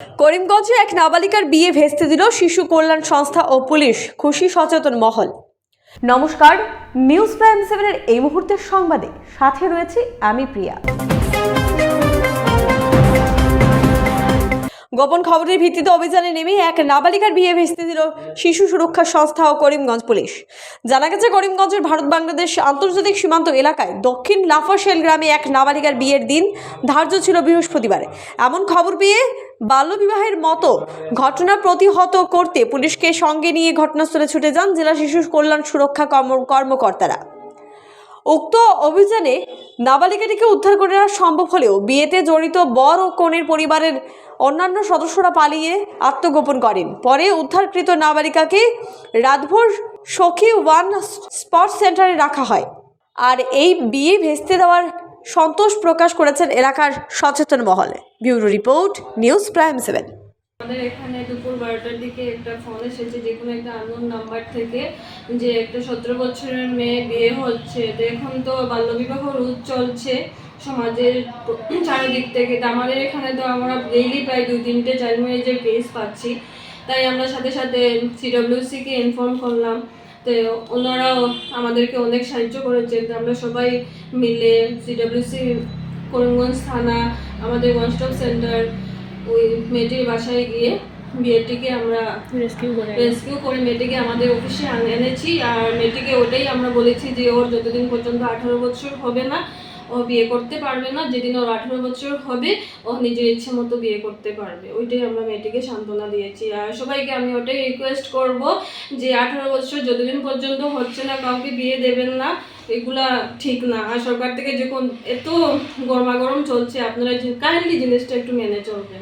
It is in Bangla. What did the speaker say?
করিমগঞ্জে এক নাবালিকার বিয়ে ভেস্তে দিল শিশু কল্যাণ সংস্থা ও পুলিশ। খুশি সচেতন মহল। নমস্কার, নিউজ প্রাইম সেভেনের এই মুহূর্তের সংবাদে সাথে রয়েছে আমি প্রিয়া। গোপন খবরের ভিত্তিতে অভিযানে নেমে এক নাবালিকার বিয়ে ভেস্তে দিল শিশু সুরক্ষা সংস্থা ও করিমগঞ্জ পুলিশ। জানা গেছে, করিমগঞ্জের ভারত বাংলাদেশ আন্তর্জাতিক সীমান্ত এলাকায় দক্ষিণ লাফাশেল গ্রামে এক নাবালিকার বিয়ের দিন ধার্য ছিল বৃহস্পতিবারে। এমন খবর পেয়ে বাল্যবিবাহের মতো ঘটনা প্রতিহত করতে পুলিশকে সঙ্গে নিয়ে ঘটনাস্থলে ছুটে যান জেলা শিশু কল্যাণ সুরক্ষা কর্ম- কর্মকর্তারা। উক্ত অভিযানে নাবালিকাটিকে উদ্ধার করে নেওয়া সম্ভব হলেও বিয়েতে জড়িত বর ও কনের পরিবারের অন্যান্য সদস্যরা পালিয়ে আত্মগোপন করেন। পরে উদ্ধারকৃত নাবালিকাকে রাতভর সখী ওয়ান স্পট সেন্টারে রাখা হয়। আর এই বিয়ে ভেস্তে দেওয়ার সন্তোষ প্রকাশ করেছেন এলাকার সচেতন মহলে। Bureau report, news prime seven. আমাদের এখানে দুপুর বারোটার দিকে একটা ফোন এসেছে, যে কোনো একটা আননোন নাম্বার থেকে যে একটা সতেরো বছরের মেয়ে বিয়ে হচ্ছে। তো এখন তো বাল্যবিবাহ রোধ চলছে সমাজের চারিদিক থেকে। তো আমাদের এখানে তো আমরা ডেইলি প্রায় দুই তিনটে চাইল্ড ম্যারেজের কেস পাচ্ছি। তাই আমরা সাথে সাথে সিডব্লিউসিকে ইনফর্ম করলাম। তো ওনারাও আমাদেরকে অনেক সাহায্য করেছে আমরা সবাই মিলে সিডব্লিউসি করিমগঞ্জ থানা, আমাদের ওয়ান স্টপ সেন্টার ওই মেয়েটির বাসায় গিয়ে বিয়েটিকে আমরা রেস্কিউ করে রেস্কিউ করে মেয়েটিকে আমাদের অফিসে এনেছি। আর মেয়েটিকে ওটাই আমরা বলেছি যে ওর যতদিন পর্যন্ত আঠারো বছর হবে না ও বিয়ে করতে পারবে না। যেদিন ওর আঠারো বছর হবে ও নিজের ইচ্ছে মতো বিয়ে করতে পারবে। ওইটাই আমরা মেয়েটিকে সান্ত্বনা দিয়েছি। আর সবাইকে আমি ওটাই রিকোয়েস্ট করব যে আঠারো বছর যতদিন পর্যন্ত হচ্ছে না কাউকে বিয়ে দেবেন না এগুলা ঠিক না। আর সরকার থেকে যখন এত গরমাগরম চলছে আপনারা কাইন্ডলি জিনিসটা একটু মেনে চলবেন।